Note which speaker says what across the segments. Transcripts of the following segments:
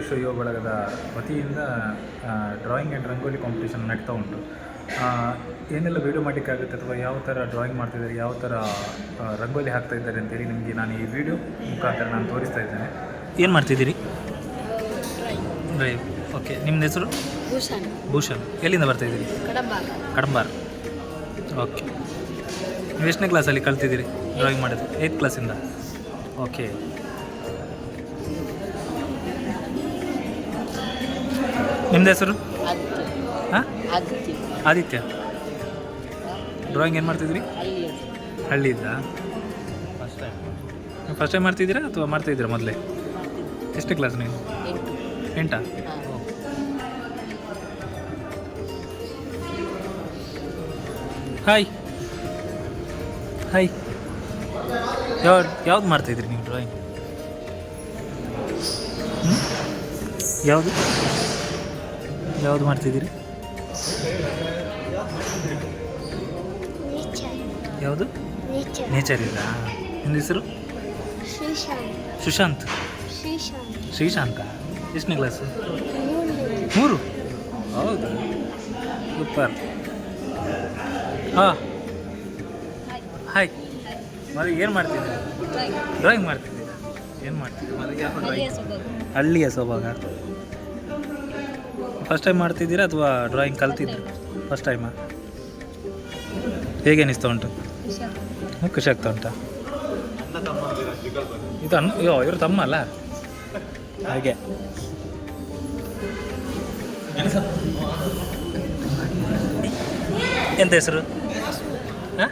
Speaker 1: ವಿರಾಟ್ ಯೋಗ ಯುವ ಬಳಗದ ವತಿಯಿಂದ ಡ್ರಾಯಿಂಗ್ ಆ್ಯಂಡ್ ರಂಗೋಲಿ ಕಾಂಪಿಟೇಷನ್ ನಡೀತಾ ಉಂಟು. ಏನೆಲ್ಲ ವೀಡಿಯೋ ಮಾಡಲಿಕ್ಕಾಗುತ್ತೆ ಅಥವಾ ಯಾವ ಥರ ಡ್ರಾಯಿಂಗ್ ಮಾಡ್ತಿದ್ದಾರೆ ಯಾವ ಥರ ರಂಗೋಲಿ ಹಾಕ್ತಾ ಇದ್ದಾರೆ ಅಂತೇಳಿ ನಿಮಗೆ ನಾನು ಈ ವಿಡಿಯೋ ಮುಖಾಂತರ ನಾನು ತೋರಿಸ್ತಾ ಇದ್ದೇನೆ. ಏನು ಮಾಡ್ತಿದ್ದೀರಿ? ಡ್ರೈವ್ ಓಕೆ ನಿಮ್ಮ ಹೆಸರು?
Speaker 2: ಭೂಷಣ್.
Speaker 1: ಭೂಷಣ್. ಎಲ್ಲಿಂದ ಬರ್ತಾ ಇದ್ದೀರಿ?
Speaker 2: ಕಡಂಬ
Speaker 1: ಕಡಂಬಾರ್. ಓಕೆ ನೀವು ಎಷ್ಟನೇ ಕ್ಲಾಸಲ್ಲಿ ಕಲ್ತಿದ್ದೀರಿ ಡ್ರಾಯಿಂಗ್ ಮಾಡೋದು? ಏಯ್ತ್ ಕ್ಲಾಸಿಂದ ಓಕೆ ನಿಮ್ಮದು ಹೆಸರು?
Speaker 2: ಆದಿತ್ಯ.
Speaker 1: ಹಾಂ?
Speaker 2: ಆದಿತ್ಯ.
Speaker 1: ಆದಿತ್ಯ. ಡ್ರಾಯಿಂಗ್ ಏನು ಮಾಡ್ತಿದ್ರಿ?
Speaker 2: ಹಳ್ಳಿ
Speaker 1: ಹಳ್ಳಿಯಿಂದ ಫಸ್ಟ್ ಟೈಮ್ ಫಸ್ಟ್ ಟೈಮ್ ಮಾಡ್ತಿದ್ದೀರಾ ಅಥವಾ ಮಾಡ್ತಾಯಿದ್ದೀರಾ ಮೊದಲೇ? ಎಷ್ಟು ಕ್ಲಾಸ್ ನೀವು?
Speaker 2: ಎಂಟ.
Speaker 1: ಹಾಯ್ ಹಾಯ್ ಯಾವ ಯಾವ್ದು ಮಾಡ್ತಾಯಿದ್ರಿ ನೀವು ಡ್ರಾಯಿಂಗ್ ಯಾವುದು? ಯಾವುದು ಮಾಡ್ತಿದ್ದೀರಿ? ಯಾವುದು? ನೇಚರ್. ಇಲ್ಲ ನಿಮ್ಮ ಹೆಸರು?
Speaker 3: ಶ್ರೀಶಾಂತ್
Speaker 1: ಸುಶಾಂತ್
Speaker 3: ಶ್ರೀಶಾಂತ್
Speaker 1: ಶ್ರೀಶಾಂತ ಎಷ್ಟನೇ ಕ್ಲಾಸು ಮೂರು? ಹೌದು. ಸೂಪರ್. ಹಾಂ. ಹಾಯ್ ಮದುವೆ ಏನು ಮಾಡ್ತಿದ್ದೀರಾ? ಡ್ರಾಯಿಂಗ್ ಮಾಡ್ತಿದ್ದೀರಾ? ಏನು ಮಾಡ್ತಿದ್ದೀರಾ? ಮದುವೆ ಯಾವ ಡ್ರಾಯಿಂಗ್ ಹಳ್ಳಿಯ ಸ್ವಭಾವ. ಫಸ್ಟ್ ಟೈಮ್ ಮಾಡ್ತಿದ್ದೀರಾ ಅಥವಾ ಡ್ರಾಯಿಂಗ್ ಕಲ್ತಿದ್ರು ಫಸ್ಟ್ ಟೈಮಾ ಹೇಗೆ ಅನಿಸ್ತಾ ಉಂಟು? ಖುಷಿ ಆಗ್ತಾ ಉಂಟಾ? ಇದು ಅಣ್ಣ ಅಯ್ಯೋ, ಇವರು ತಮ್ಮ ಅಲ್ಲ? ಹಾಗೆ. ಎಂತ ಹೆಸರು? ಹಾಂ?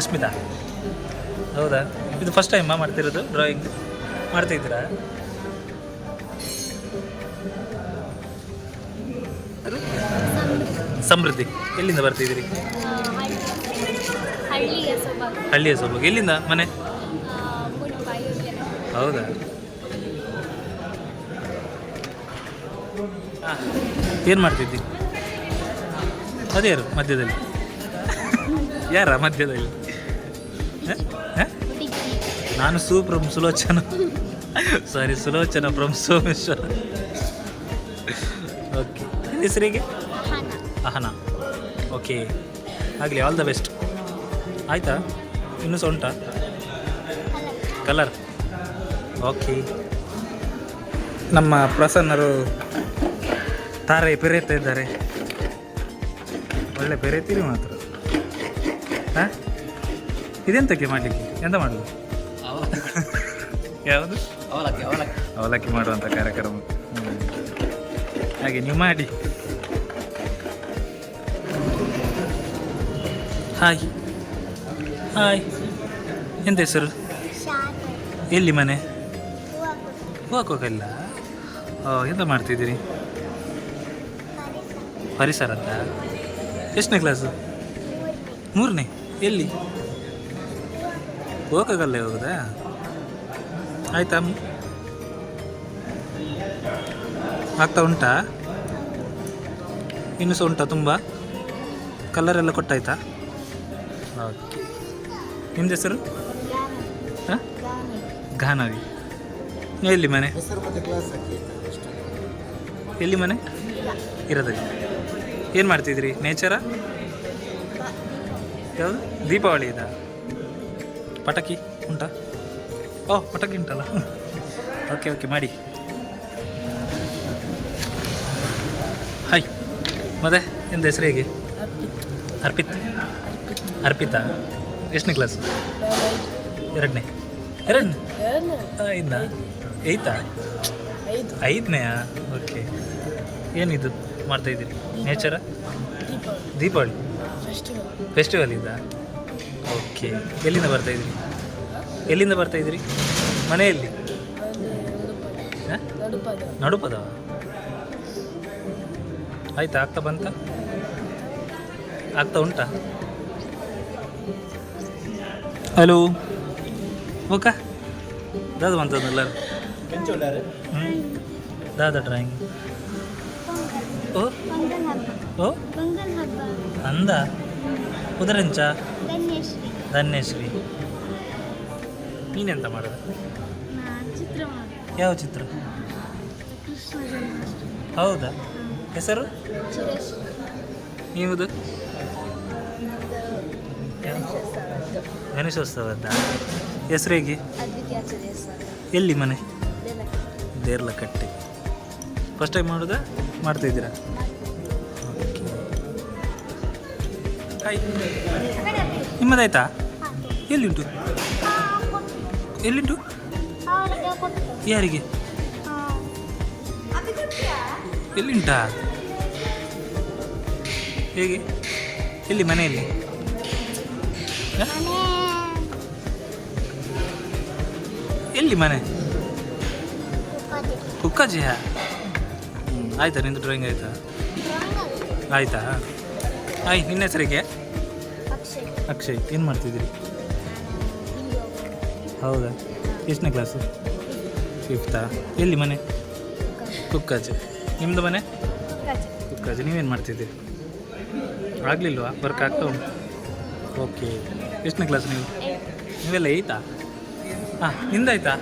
Speaker 1: ಅಸ್ಮಿತಾ ಹೌದಾ? ಇದು ಫಸ್ಟ್ ಟೈಮಾ ಮಾಡ್ತಿರೋದು ಡ್ರಾಯಿಂಗ್ ಮಾಡ್ತಿದ್ದೀರಾ? ಸಮೃದ್ಧಿ. ಎಲ್ಲಿಂದ ಬರ್ತಿದ್ದೀರಿ?
Speaker 3: ಹಳ್ಳಿಯ ಸೊಬಗು.
Speaker 1: ಎಲ್ಲಿಂದ? ಮನೆ? ಹೌದಾ? ಏನು ಮಾಡ್ತಿದ್ದಿ? ಅದೇ ಯಾರು ಮಧ್ಯದಲ್ಲಿ. ಯಾರ ಮಧ್ಯದಲ್ಲಿ? ನಾನು ಸು from Sulochana. Sorry Sulochana from Someshwar. Okay ಹೆಸರಿಗೆ ಅಹನಾ ಓಕೆ. ಆಗಲಿ ಆಲ್ ದ ಬೆಸ್ಟ್ ಆಯಿತಾ? ಇನ್ನೂ ಸಹ ಉಂಟಾ ಕಲರ್ ಓಕೆ. ನಮ್ಮ ಪ್ರಸನ್ನರು ತಾರೆ ಬೆರೆಯುತ್ತಾ ಇದ್ದಾರೆ. ಒಳ್ಳೆ ಬೆರೆತೀರಿ ಮಾತ್ರ. ಹಾಂ? ಇದೆಂತಕ್ಕೆ ಮಾಡಲಿಕ್ಕೆ? ಎಂತ ಮಾಡೋದು? ಯಾವುದು?
Speaker 2: ಅವಲಕ್ಕಿ ಅವಲಕ್ಕಿ.
Speaker 1: ಅವಲಕ್ಕಿ ಮಾಡುವಂಥ ಕಾರ್ಯಕ್ರಮ. ಹಾಗೆ ನೀವು ಮಾಡಿ. ಹಾಯ್ ಹಾಯ್ ಎಂತ ಹೆಸರು? ಎಲ್ಲಿ ಮನೆ? ಹೋಗಲ್ಲ ಎಂತ ಮಾಡ್ತಿದ್ದೀರಿ? ಪರಿಸರ ಅಂತ? ಎಷ್ಟನೇ ಕ್ಲಾಸು ಮೂರನೇ. ಎಲ್ಲಿ? ಹೋಗೋಕ್ಕಲ್ಲೇ ಹೋಗೋದಾ? ಆಯ್ತಾ? ಆಗ್ತಾ ಉಂಟಾ? ಇನ್ನು ಸಹ ಉಂಟಾ ತುಂಬ? ಕಲರ್ ಎಲ್ಲ ಕೊಟ್ಟಾಯ್ತಾ? ಓಕೆ ನಿಮ್ದು ಹೆಸರು? ಹಾಂ? ಘಾನವಿ ಎಲ್ಲಿ ಮನೆ? ಎಲ್ಲಿ ಮನೆ? ಇರೋದಲ್ಲಿ ಏನು ಮಾಡ್ತಿದ್ರಿ? ನೇಚರ ಯಾವುದು? ದೀಪಾವಳಿ ಇದಾ? ಪಟಾಕಿ ಉಂಟಾ? ಓಹ್ ಪಟಾಕಿ ಉಂಟಲ್ಲ. ಓಕೆ ಓಕೆ ಮಾಡಿ. ಹಾಯ್ ಮತ್ತೆ ನಿಮ್ದು ಹೆಸರು ಹೇಗೆ? ಅರ್ಪಿತ್. ಅರ್ಪಿತಾ. ಎಷ್ಟನೇ ಕ್ಲಾಸ್ ಎರಡನೇ. ಎರಡನೇ? ಐತಾ
Speaker 2: ಐದು?
Speaker 1: ಐದನೆಯಾ? ಓಕೆ ಏನಿದು ಮಾಡ್ತಾ ಇದ್ದೀರಿ? ನೇಚರ ದೀಪಾವಳಿ.
Speaker 2: ಫೆಸ್ಟಿವಲ್
Speaker 1: ಇದ್ದ? ಇದಾ ಓಕೆ ಎಲ್ಲಿಂದ ಬರ್ತಾ ಇದ್ದೀರಿ? ಎಲ್ಲಿಂದ ಬರ್ತಾ ಇದ್ದೀರಿ? ಮನೆಯಲ್ಲಿ?
Speaker 2: ನಡುಪದ.
Speaker 1: ನಡುಪದವ ಆಯ್ತಾ? ಆಗ್ತಾ ಬಂತ? ಆಗ್ತಾ ಉಂಟಾ? ಹಲೋ ಓಕಾ ದಾದ ಬಂತದಲ್ಲ ಹ್ಞೂ ದಾದ ಡ್ರಾಯಿಂಗ್ ಓ
Speaker 3: ಪೊಂಗಲ್ ಹಬ್ಬ
Speaker 1: ಓ
Speaker 3: ಪೊಂಗಲ್ ಹಬ್ಬ
Speaker 1: ಅಂದ ಉದರಂಚ
Speaker 3: ಧನ್ಯಶ್ರೀ
Speaker 1: ಧನ್ಯಶ್ರೀ ನೀನೆಂತ ಮಾಡೋದು
Speaker 3: ಚಿತ್ರ
Speaker 1: ಯಾವ ಚಿತ್ರ
Speaker 3: ಕೃಷ್ಣ ಜನ್ಮಾಷ್ಟಮಿ
Speaker 1: ಹೌದಾ ಹೆಸರು
Speaker 3: ಸುರೇಶ್
Speaker 1: ನೀವುದು ಗಣೇಶೋತ್ಸವದ ಹೆಸರು ಹೇಗೆ ಎಲ್ಲಿ ಮನೆ? ದೇರ್ಲಕಟ್ಟೆ. ಫಸ್ಟ್ ಟೈಮ್ ಮಾಡೋದ? ಮಾಡ್ತಾ ಇದ್ದೀರಾ? ಹಾಯ್ ನಿಮ್ಮದಾಯ್ತಾ? ಎಲ್ಲಿಂಟು ಎಲ್ಲಿಂಟು
Speaker 3: ಕೊಟ್ಟು
Speaker 1: ಯಾರಿಗೆ? ಎಲ್ಲಿಂಟಾ ಹೇಗೆ? ಎಲ್ಲಿ ಮನೆಯಲ್ಲಿ? ಎಲ್ಲಿ ಮನೆ? ಕುಕ್ಕಜಿಯ ಹ್ಞೂ ಆಯ್ತಾ ನಿಂದು ಡ್ರಾಯಿಂಗ್ ಆಯ್ತಾ? ಆಯ್ತಾ? ಆಯ್ ನಿನ್ನ ಹೆಸರಿಗೆ?
Speaker 3: ಅಕ್ಷಯ್.
Speaker 1: ಅಕ್ಷಯ್ ಏನು ಮಾಡ್ತಿದ್ದೀರಿ? ಹೌದಾ? ಎಷ್ಟನೇ ಕ್ಲಾಸು ಫಿಫ್ತಾ ಎಲ್ಲಿ ಮನೆ? ಕುಕ್ಕಾಜಿ ನಿಮ್ಮದು ಮನೆ? ಕುಕ್ಕಾಜೆ ನೀವೇನು ಮಾಡ್ತಿದ್ದೀರಿ? ಆಗಲಿಲ್ವಾ? ವರ್ಕ್ ಆಗ್ತಾ ಉಂಟು. ಓಕೆ ಎಷ್ಟನೇ ಕ್ಲಾಸ್ ನೀವು? ನೀವೆಲ್ಲ ಏಯ್ತಾ ಹಾಂ ನಿಂದಾಯ್ತಾ?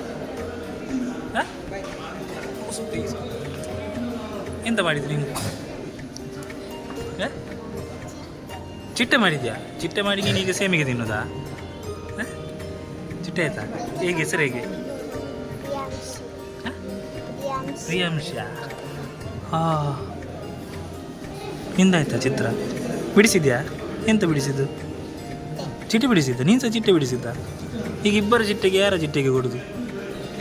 Speaker 1: ಹಾಂ ಎಂತ ಮಾಡಿದ್ರಿ ನೀವು? ಚಿಟ್ಟೆ ಮಾಡಿದ್ಯಾ? ಚಿಟ್ಟೆ ಮಾಡಿ ನೀನು ಈಗ ಸೇಮಿಗೆ ತಿನ್ನೋದಾ? ಹಾಂ ಚಿಟ್ಟೆ ಆಯ್ತಾ? ಹೇಗೆ, ಹೆಸರು ಹೇಗೆ? ಪ್ರಿಯಾಂಶ. ಹಾಂ. ನಿಂದಾಯ್ತಾ ಚಿತ್ರ? ಬಿಡಿಸಿದ್ಯಾ? ಎಂತ ಬಿಡಿಸಿದ್ದು? ಚಿಟ್ಟೆ ಬಿಡಿಸಿದ್ದ? ನೀನು ಸಹ ಚಿಟ್ಟೆ ಬಿಡಿಸಿದ್ದ? ಈಗ ಇಬ್ಬರ ಚಿಟ್ಟೆಗೆ ಯಾರ ಚಿಟ್ಟೆಗೆ ಕೊಡೋದು?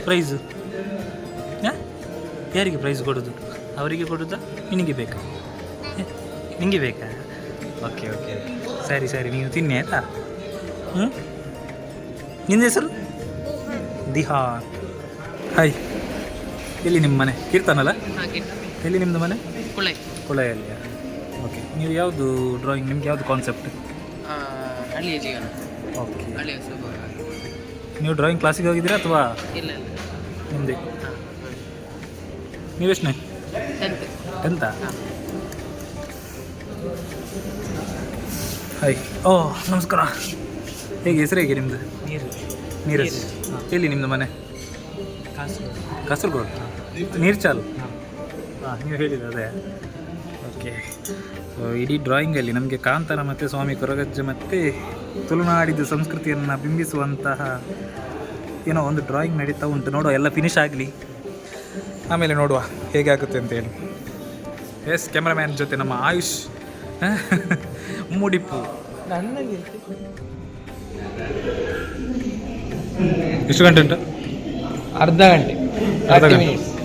Speaker 1: ಪ್ರೈಸು ಹಾಂ? ಯಾರಿಗೆ ಪ್ರೈಸ್ ಕೊಡೋದು? ಅವರಿಗೆ ಕೊಡೋದಾ? ನಿನಗೆ ಬೇಕಾ? ನಿನಗೆ ಬೇಕಾ? ಓಕೆ ಓಕೆ ಸರಿ ಸರಿ. ನೀವು ತಿನ್ನಿ ಆಯ್ತಾ? ಹ್ಞೂ ನಿಂದ ಹೆಸರು? ದಿಹಾ. ಹಾಯ್. ಎಲ್ಲಿ ನಿಮ್ಮ ಮನೆ? ಕೀರ್ತನಲ್ಲ? ಎಲ್ಲಿ ನಿಮ್ಮದು ಮನೆ?
Speaker 2: ಕುಳೆ.
Speaker 1: ಕೊಳೆಯಲ್ಲಿ. ಓಕೆ. ನೀವು ಯಾವುದು ಡ್ರಾಯಿಂಗ್ ನಿಮ್ಗೆ ಯಾವುದು ಕಾನ್ಸೆಪ್ಟ್
Speaker 2: ಹಳ್ಳಿಯ ಜೀವನ.
Speaker 1: ಓಕೆ.
Speaker 2: ಹಳ್ಳಿಯ ಸ್ವಭಾವ.
Speaker 1: ನೀವು ಡ್ರಾಯಿಂಗ್ ಕ್ಲಾಸಿಗೆ ಹೋಗಿದ್ದೀರಾ ಅಥವಾ
Speaker 2: ಇಲ್ಲ ಇಲ್ಲ.
Speaker 1: ನಿಮ್ಮದೇ ನೀವೆಷ್ಟನೇ
Speaker 2: ಟೆಂತ್
Speaker 1: ಎಂತ ಹಾಯ್ ಓ ನಮಸ್ಕಾರ. ಹೇಗೆ ಹೆಸರು ಹೇಗೆ ನಿಮ್ಮದು
Speaker 2: ನೀರು
Speaker 1: ನೀರಜ್. ಎಲ್ಲಿ ನಿಮ್ಮದು ಮನೆ? ಕಾಸರಗೋಡು. ನೀರ್ಚಾಲು? ಹಾಂ. ನೀವು ಹೇಳಿದ ಅದೇ. ಓಕೆ. ಇಡೀ ಡ್ರಾಯಿಂಗಲ್ಲಿ ನಮಗೆ ಕಾಂತಾರ ಮತ್ತು ಸ್ವಾಮಿ ಕೊರಗಜ್ಜ ಮತ್ತು ತುಳುನಾಡಿದ ಸಂಸ್ಕೃತಿಯನ್ನು ಬಿಂಬಿಸುವಂತಹ ಏನೋ ಒಂದು ಡ್ರಾಯಿಂಗ್ ನಡೀತಾ ಉಂಟು. ನೋಡುವ ಎಲ್ಲ ಫಿನಿಶ್ ಆಗಲಿ. ಆಮೇಲೆ ನೋಡುವ ಹೇಗೆ ಆಗುತ್ತೆ ಅಂತೇಳಿ ಎಸ್ ಕ್ಯಾಮ್ರಾಮ್ಯಾನ್ ಜೊತೆ ನಮ್ಮ ಆಯುಷ್. ಮುಡಿಪು.
Speaker 2: ನನಗೆ
Speaker 1: ಎಷ್ಟು ಗಂಟೆ ಉಂಟು?
Speaker 2: ಅರ್ಧ ಗಂಟೆ.
Speaker 1: ಅರ್ಧ ಗಂಟೆ.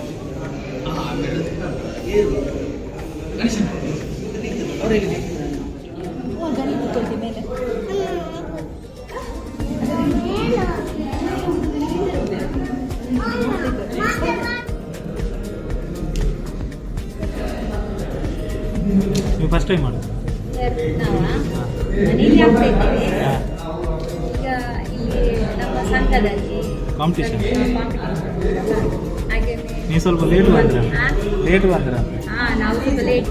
Speaker 1: ನೀವು ಫಸ್ಟ್ ಟೈಮ್ ಮಾಡೋದು?
Speaker 3: ಮನೆಯಲ್ಲಿ ಆಗ್ತಾ ಇದ್ದೇವೆ. ಈಗ ಇಲ್ಲಿ ನಮ್ಮ ಸಂಘದಲ್ಲಿ
Speaker 1: ಕಾಂಪಿಟೇಷನ್
Speaker 3: ಹಾಗೆ
Speaker 1: ನೀವು ಸ್ವಲ್ಪ ಲೇಟ್ ಬಂದ್ರ ಲೇಟ್ ಬಂದ್ರ
Speaker 3: ಹಾ ನಾವು ಸ್ವಲ್ಪ ಲೇಟ್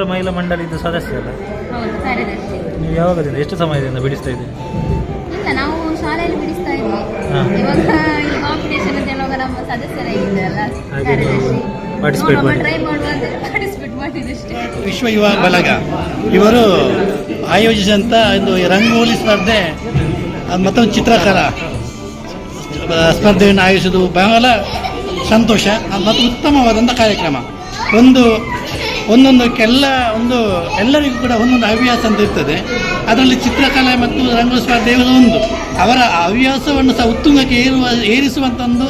Speaker 4: ಸಿಂಧೂರ ಮಹಿಳಾ ಮಂಡಳಿದು ಸದಸ್ಯ ಅಲ್ಲ?
Speaker 3: ಹೌದು ಕಾರ್ಯದರ್ಶಿ.
Speaker 4: ನೀವು ಯಾವಾಗದಿಂದ ಎಷ್ಟು ಸಮಯದಿಂದ ಬಿಡಿಸ್ತಾ ಇದ್ದೀರಿ?
Speaker 3: ಇಲ್ಲ ನಾವು ಶಾಲೆಯಲ್ಲಿ ಬಿಡಿಸ್ತಾ ಇದ್ವಿ.
Speaker 4: ಹಾ.
Speaker 3: ಇವಾಗ ಈ ಕಾಂಪಿಟೇಷನ್ ಅಂತ ಹೇಳುವಾಗ ನಮ್ಮ ಸದಸ್ಯರಾಗಿದ್ದಾರಲ್ಲ
Speaker 4: ಹಾಗೆ
Speaker 3: ಕಾರ್ಯದರ್ಶಿ.
Speaker 4: ನೀವು participate ಮಾಡಿ.
Speaker 3: ಟ್ರೈ ಮಾಡುವ ಪಾರ್ಟಿಸಿಪೇಟ್ ಮಾಡಿದಷ್ಟೇ
Speaker 5: ವಿಶ್ವ ಯುವ ಬಳಗ. ಇವರು ಆಯೋಜಿಸಿದಂಥ ಒಂದು ರಂಗೋಲಿ ಸ್ಪರ್ಧೆ ಅದು ಮತ್ತೊಂದು ಚಿತ್ರಕಲಾ. ಸ್ಪರ್ಧೆಯನ್ನು ಆಯೋಜಿಸೋದು ಬಹಳ ಸಂತೋಷ ಅದು ಮತ್ತು ಉತ್ತಮವಾದಂಥ ಕಾರ್ಯಕ್ರಮ. ಒಂದು ಒಂದೊಂದಕ್ಕೆಲ್ಲ ಒಂದು ಎಲ್ಲರಿಗೂ ಕೂಡ ಒಂದೊಂದು ಹವ್ಯಾಸ ಅಂತ ಇರ್ತದೆ. ಅದರಲ್ಲಿ ಚಿತ್ರಕಲೆ ಮತ್ತು ರಂಗ ಸ್ಪರ್ಧೆಗಳು ಒಂದು. ಅವರ ಹವ್ಯಾಸವನ್ನು ಸಹ ಉತ್ತುಂಗಕ್ಕೆ ಏರುವ ಏರಿಸುವಂಥ ಒಂದು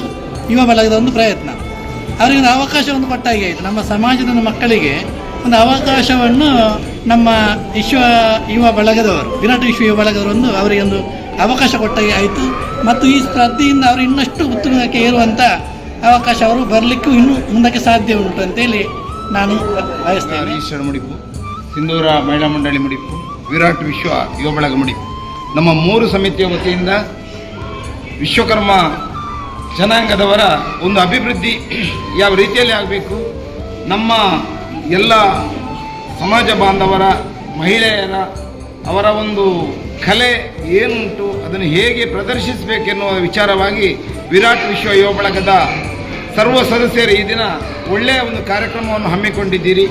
Speaker 5: ಯುವ ಬಳಗದ ಒಂದು ಪ್ರಯತ್ನ. ಅವರಿಗೆ ಒಂದು ಅವಕಾಶವನ್ನು ಕೊಟ್ಟಾಗೆ ಆಯಿತು. ನಮ್ಮ ಸಮಾಜದ ಮಕ್ಕಳಿಗೆ ಒಂದು ಅವಕಾಶವನ್ನು ನಮ್ಮ ವಿಶ್ವ ಯುವ ಬಳಗದವರು, ವಿರಾಟ್ ವಿಶ್ವ ಯುವ ಬಳಗದವರು ಒಂದು ಅವರಿಗೆ ಒಂದು ಅವಕಾಶ ಕೊಟ್ಟಾಗೆ ಆಯಿತು. ಮತ್ತು ಈ ಸ್ಪರ್ಧೆಯಿಂದ ಅವರು ಇನ್ನಷ್ಟು ಉತ್ತುಂಗಕ್ಕೆ ಏರುವಂಥ ಅವಕಾಶ ಅವರು ಬರಲಿಕ್ಕೂ ಇನ್ನೂ ಮುಂದಕ್ಕೆ ಸಾಧ್ಯ ಉಂಟು ಅಂತೇಳಿ ನಾನು ಬಯಸ್ತೇನೆ.
Speaker 6: ಈಶ್ವರ ಮುಡಿಪು ಸಿಂಧೂರ ಮಹಿಳಾ ಮಂಡಳಿ ಮುಡಿಪು ವಿರಾಟ್ ವಿಶ್ವ ಯುವ ಬಳಗ ಮುಡಿಪು. ನಮ್ಮ ಮೂರು ಸಮಿತಿಯ ವತಿಯಿಂದ ವಿಶ್ವಕರ್ಮ ಜನಾಂಗದವರ ಒಂದು ಅಭಿವೃದ್ಧಿ ಯಾವ ರೀತಿಯಲ್ಲಿ ಆಗಬೇಕು ನಮ್ಮ ಎಲ್ಲ ಸಮಾಜ ಬಾಂಧವರ ಮಹಿಳೆಯರ ಅವರ ಒಂದು ಕಲೆ ಏನುಂಟು ಅದನ್ನು ಹೇಗೆ ಪ್ರದರ್ಶಿಸಬೇಕೆನ್ನುವ ವಿಚಾರವಾಗಿ ವಿರಾಟ್ ವಿಶ್ವ ಯುವ ಬಳಗದ ಸರ್ವ ಸದಸ್ಯರು, ಈ ದಿನ ಒಳ್ಳೆಯ ಒಂದು ಕಾರ್ಯಕ್ರಮವನ್ನು ಹಮ್ಮಿಕೊಂಡಿದ್ದೀರಿ.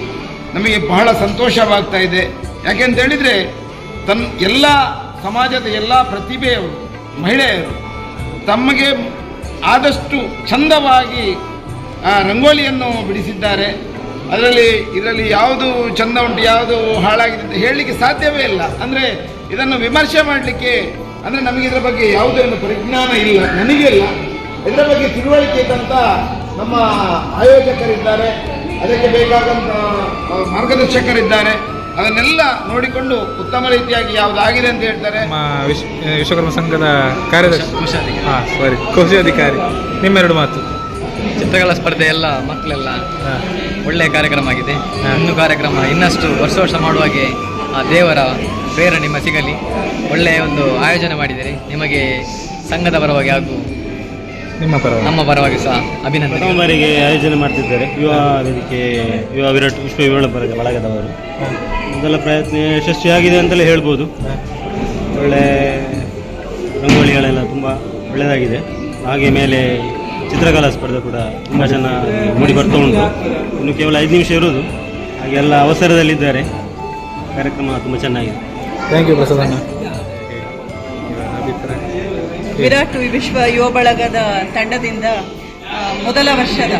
Speaker 6: ನಮಗೆ ಬಹಳ ಸಂತೋಷವಾಗ್ತಾ ಇದೆ. ಯಾಕೆಂತ ಹೇಳಿದರೆ ತನ್ನ ಎಲ್ಲ ಸಮಾಜದ ಎಲ್ಲ ಪ್ರತಿಭೆಯವರು, ಮಹಿಳೆಯರು, ತಮಗೆ ಆದಷ್ಟು ಚಂದವಾಗಿ ರಂಗೋಲಿಯನ್ನು ಬಿಡಿಸಿದ್ದಾರೆ. ಅದರಲ್ಲಿ, ಇದರಲ್ಲಿ ಯಾವುದು ಚಂದ ಉಂಟು, ಯಾವುದು ಹಾಳಾಗಿದೆ ಅಂತ ಹೇಳಲಿಕ್ಕೆ ಸಾಧ್ಯವೇ ಇಲ್ಲ. ಅಂದರೆ, ಇದನ್ನು ವಿಮರ್ಶೆ ಮಾಡಲಿಕ್ಕೆ, ಅಂದರೆ ನಮಗೆ ಇದರ ಬಗ್ಗೆ ಯಾವುದೇ ಒಂದು ಪರಿಜ್ಞಾನ ಇಲ್ಲ, ನನಗೆ ಇಲ್ಲ. ಇದರ ಬಗ್ಗೆ ತಿಳುವಳಿಕೆ ಇದ್ದಂತ ನಮ್ಮ ಆಯೋಜಕರಿದ್ದಾರೆ. ಅದಕ್ಕೆ ಬೇಕಾದಂಥ ಮಾರ್ಗದರ್ಶಕರಿದ್ದಾರೆ. ಅದನ್ನೆಲ್ಲ ನೋಡಿಕೊಂಡು ಉತ್ತಮ ರೀತಿಯಾಗಿ ಯಾವುದಾಗಿದೆ ಅಂತ ಹೇಳ್ತಾರೆ.
Speaker 1: ವಿಶ್ವಕರ್ಮ ಸಂಘದ ಕಾರ್ಯದರ್ಶಿ. ಹಾಂ ಸಾರಿ ಕೋಶಾಧಿಕಾರಿ. ನಿಮ್ಮೆರಡು ಮಾತು.
Speaker 2: ಚಿತ್ರಕಲಾ ಸ್ಪರ್ಧೆ ಎಲ್ಲ ಮಕ್ಕಳೆಲ್ಲ
Speaker 1: ಹಾಂ.
Speaker 2: ಒಳ್ಳೆಯ ಕಾರ್ಯಕ್ರಮ ಆಗಿದೆ. ಇನ್ನು ಕಾರ್ಯಕ್ರಮ ಇನ್ನಷ್ಟು ವರ್ಷ ವರ್ಷ ಮಾಡುವಾಗೆ ಆ ದೇವರ ಪ್ರೇರಣೆ ನಿಮ್ಮ ಸಿಗಲಿ. ಒಳ್ಳೆಯ ಒಂದು ಆಯೋಜನೆ ಮಾಡಿದರೆ ನಿಮಗೆ ಸಂಘದ ಪರವಾಗಿ ಹಾಗೂ
Speaker 1: ನಿಮ್ಮ ಪರವಾಗಿ.
Speaker 2: ನಮ್ಮ ಪರವಾಗಿ ಸಹ ಅಭಿನಂದನೆ
Speaker 4: ಪ್ರಥಮ ಬಾರಿಗೆ ಆಯೋಜನೆ ಮಾಡ್ತಿದ್ದಾರೆ. ಯುವ ವೇದಿಕೆ ಯುವ ವಿರಾಟ್ ವಿಶ್ವ ಯುವ ಬರಗ ಬಳಗದವರು. ಮೊದಲ ಪ್ರಯತ್ನ ಯಶಸ್ವಿಯಾಗಿದೆ ಅಂತಲೇ ಹೇಳ್ಬೋದು. ಒಳ್ಳೆ ರಂಗೋಲಿಗಳೆಲ್ಲ ತುಂಬ ಒಳ್ಳೆಯದಾಗಿದೆ ಹಾಗೆ ಮೇಲೆ ಚಿತ್ರಕಲಾ ಸ್ಪರ್ಧೆ ಕೂಡ ತುಂಬ ಚೆನ್ನಾಗಿ ಮೂಡಿ ಬರ್ತಾ ಉಂಟು. ಇನ್ನು ಕೇವಲ ಐದು ನಿಮಿಷ ಇರೋದು ಹಾಗೆ ಎಲ್ಲ ಅವಸರದಲ್ಲಿದ್ದಾರೆ. ಕಾರ್ಯಕ್ರಮ ತುಂಬ ಚೆನ್ನಾಗಿದೆ.
Speaker 1: ಥ್ಯಾಂಕ್ ಯು ಪ್ರಸಾದಣ್ಣ
Speaker 7: ವಿರಾಟ್ ವಿಶ್ವ ಯುವ ಬಳಗದ ತಂಡದಿಂದ ಮೊದಲ ವರ್ಷದ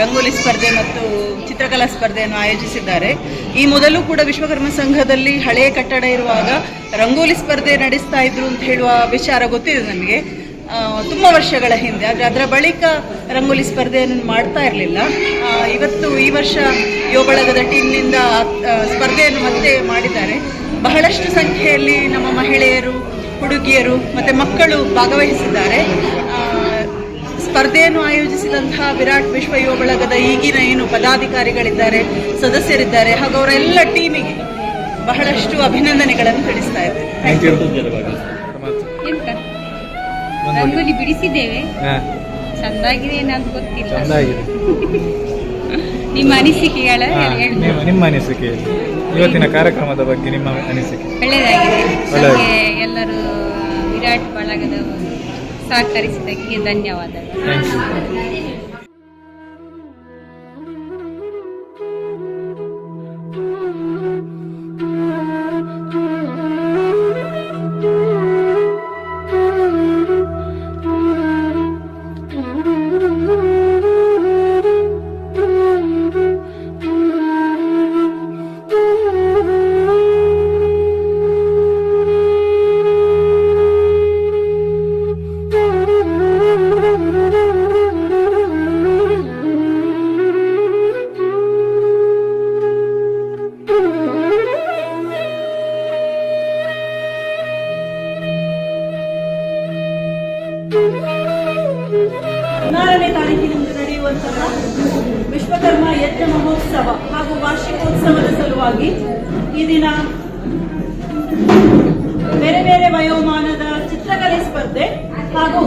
Speaker 7: ರಂಗೋಲಿ ಸ್ಪರ್ಧೆ ಮತ್ತು ಚಿತ್ರಕಲಾ ಸ್ಪರ್ಧೆಯನ್ನು ಆಯೋಜಿಸಿದ್ದಾರೆ. ಈ ಮೊದಲು ಕೂಡ ವಿಶ್ವಕರ್ಮ ಸಂಘದಲ್ಲಿ ಹಳೆಯ ಕಟ್ಟಡ ಇರುವಾಗ ರಂಗೋಲಿ ಸ್ಪರ್ಧೆ ನಡೆಸ್ತಾ ಇದ್ರು ಅಂತ ಹೇಳುವ ವಿಚಾರ ಗೊತ್ತಿದೆ ನಮಗೆ. ಆ, ತುಂಬ ವರ್ಷಗಳ ಹಿಂದೆ ಆದರೆ ಅದರ ಬಳಿಕ ರಂಗೋಲಿ ಸ್ಪರ್ಧೆಯನ್ನು ಮಾಡ್ತಾ ಇರಲಿಲ್ಲ. ಇವತ್ತು ಈ ವರ್ಷ ಯುವ ಬಳಗದ ಟೀಮ್ನಿಂದ ಸ್ಪರ್ಧೆಯನ್ನು ಮತ್ತೆ ಮಾಡಿದ್ದಾರೆ. ಬಹಳಷ್ಟು ಸಂಖ್ಯೆಯಲ್ಲಿ ನಮ್ಮ ಮಹಿಳೆಯರು ಹುಡುಗಿಯರು ಮತ್ತು ಮಕ್ಕಳು ಭಾಗವಹಿಸಿದ್ದಾರೆ. ಆ, ಸ್ಪರ್ಧೆಯನ್ನು ಆಯೋಜಿಸಿದಂತಹ ವಿರಾಟ್ ವಿಶ್ವ ಯುವ ಬಳಗದ ಈಗಿನ ಏನು ಪದಾಧಿಕಾರಿಗಳಿದ್ದಾರೆ ಸದಸ್ಯರಿದ್ದಾರೆ ಹಾಗೂ ಅವರೆಲ್ಲ ಟೀಮಿಗೆ ಬಹಳಷ್ಟು ಅಭಿನಂದನೆಗಳನ್ನು ತಿಳಿಸ್ತಾ
Speaker 3: ಇದ್ದೇವೆ ಬಿಡಿಸಿದ್ದೇವೆ. ಚಂದಾಗಿದೆ ಗೊತ್ತಿಲ್ಲ. ನಿಮ್ಮ ಅನಿಸಿಕೆಗಳ
Speaker 1: ನಿಮ್ಮ ಅನಿಸಿಕೆ ಇವತ್ತಿನ ಕಾರ್ಯಕ್ರಮದ ಬಗ್ಗೆ ನಿಮ್ಮ ಅನಿಸಿಕೆ.
Speaker 3: ಒಳ್ಳೆಯದಾಗಿದೆ
Speaker 1: ಒಳ್ಳೆಯದು.
Speaker 3: ನಮಗೆ ಎಲ್ಲರೂ ವಿರಾಟ್ ಬಳಗದವರು ಸಹಕರಿಸಿದ್ದಕ್ಕೆ ಧನ್ಯವಾದಗಳು.
Speaker 1: ಥ್ಯಾಂಕ್ ಯು
Speaker 7: ಹಾಗೂ ವಾರ್ಷಿಕೋತ್ಸವದ ಸಲುವಾಗಿ ಈ ದಿನ ಬೇರೆ ಬೇರೆ ವಯೋಮಾನದ ಚಿತ್ರಕಲೆ ಸ್ಪರ್ಧೆ ಹಾಗೂ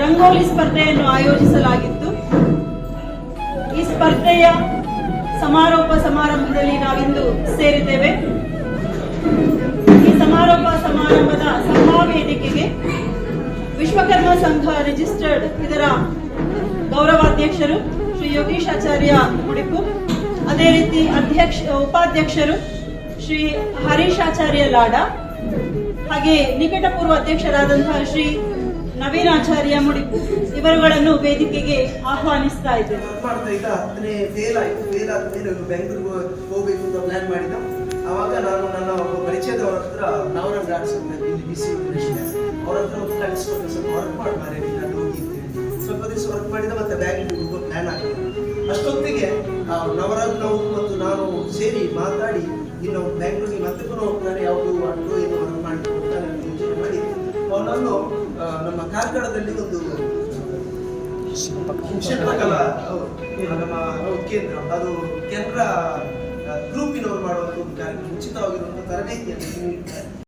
Speaker 7: ರಂಗೋಲಿ ಸ್ಪರ್ಧೆಯನ್ನು ಆಯೋಜಿಸಲಾಗಿತ್ತು. ಈ ಸ್ಪರ್ಧೆಯ ಸಮಾರೋಪ ಸಮಾರಂಭದಲ್ಲಿ ನಾವಿಂದು ಸೇರಿದ್ದೇವೆ. ಈ ಸಮಾರೋಪ ಸಮಾರಂಭದ ಸಭಾ ವೇದಿಕೆಗೆ ವಿಶ್ವಕರ್ಮ ಸಂಘ ರಿಜಿಸ್ಟರ್ಡ್ ಇದರ ಗೌರವಾಧ್ಯಕ್ಷರು ಶ್ರೀ ಯೋಗೀಶ್ ಆಚಾರ್ಯ ಮುಡಿಪು ಅದೇ ರೀತಿ ಅಧ್ಯಕ್ಷ, ಉಪಾಧ್ಯಕ್ಷರು ಶ್ರೀ ಹರೀಶ್ ಆಚಾರ್ಯ ಲಾಡ, ಹಾಗೆ ನಿಕಟಪೂರ್ವ ಅಧ್ಯಕ್ಷರಾದಂತಹ ಶ್ರೀ ನವೀನ್ ಆಚಾರ್ಯ ಮುಡಿ, ಇವರುಗಳನ್ನು ವೇದಿಕೆಗೆ ಆಹ್ವಾನಿಸ್ತಾ ಇದ್ದೇನೆ.
Speaker 8: ಮಾಡ್ತಾ ಇದ್ದ ಫೇಲ್ ಆಯ್ತು. ಫೇಲ್ ಆದ್ಮೇಲೆ ಒಂದು ಬೆಂಗಳೂರು ಹೋಗ್ಬೇಕು ಅಂತ ಪ್ಲಾನ್ ಮಾಡಿದ ಅವಾಗ ನಾನು ನನ್ನ ಒಬ್ಬ ಪರಿಚಯದವರ ಹತ್ರ ನವರಂಗ ಆರ್ಟ್ಸ್ ಅಂತ ಇಲ್ಲಿ ಬಿ ಸಿ ಅವ್ರ ಹತ್ರ ಒಂದು ಕಳಿಸ್ಕೊಟ್ಟು ಸ್ವಲ್ಪ ವರ್ಕ್ ಮಾಡಿ ನಾನು ಹೋಗಿ ಸ್ವಲ್ಪ ದಿವಸ ವರ್ಕ್ ಮಾಡಿದ ಮತ್ತೆ ಬ್ಯಾಂಕ್ ಹೋಗೋ ಪ್ಲಾನ್ ಆಗಿತ್ತು ಅಷ್ಟೊತ್ತಿಗೆ ನವರಾಜ್ ಮತ್ತು ನಾನು ಸೇರಿ ಮಾತಾಡಿ ಇನ್ನು ಬ್ಯಾಂಗ್ಳೂರಿಗೆ ಮತ್ತೆ ಕೂಡ ಹೋಗ್ತಾರೆ ಯಾವುದು ಅಂಟು ಏನು ವರ್ಕ್ ಮಾಡಿ ಹೋಗ್ತಾನೆ ಅಂತ ಯೋಚನೆ ಮಾಡಿ ಅವನನ್ನು ನಮ್ಮ ಕಾರ್ಕಳದಲ್ಲಿ ಒಂದು, ಶಿಲ್ಪಕಲಾ. ನಮ್ಮ ಕೇಂದ್ರ, ಅದು ಕೇಂದ್ರ ಗ್ರೂಪಿನವರು ಮಾಡುವಂಥ ಒಂದು ಕಾರ್ಯಕ್ರಮ ಉಚಿತವಾಗಿರುವಂಥ ತರಬೇತಿಯನ್ನು ನೀಡ್ತಾರೆ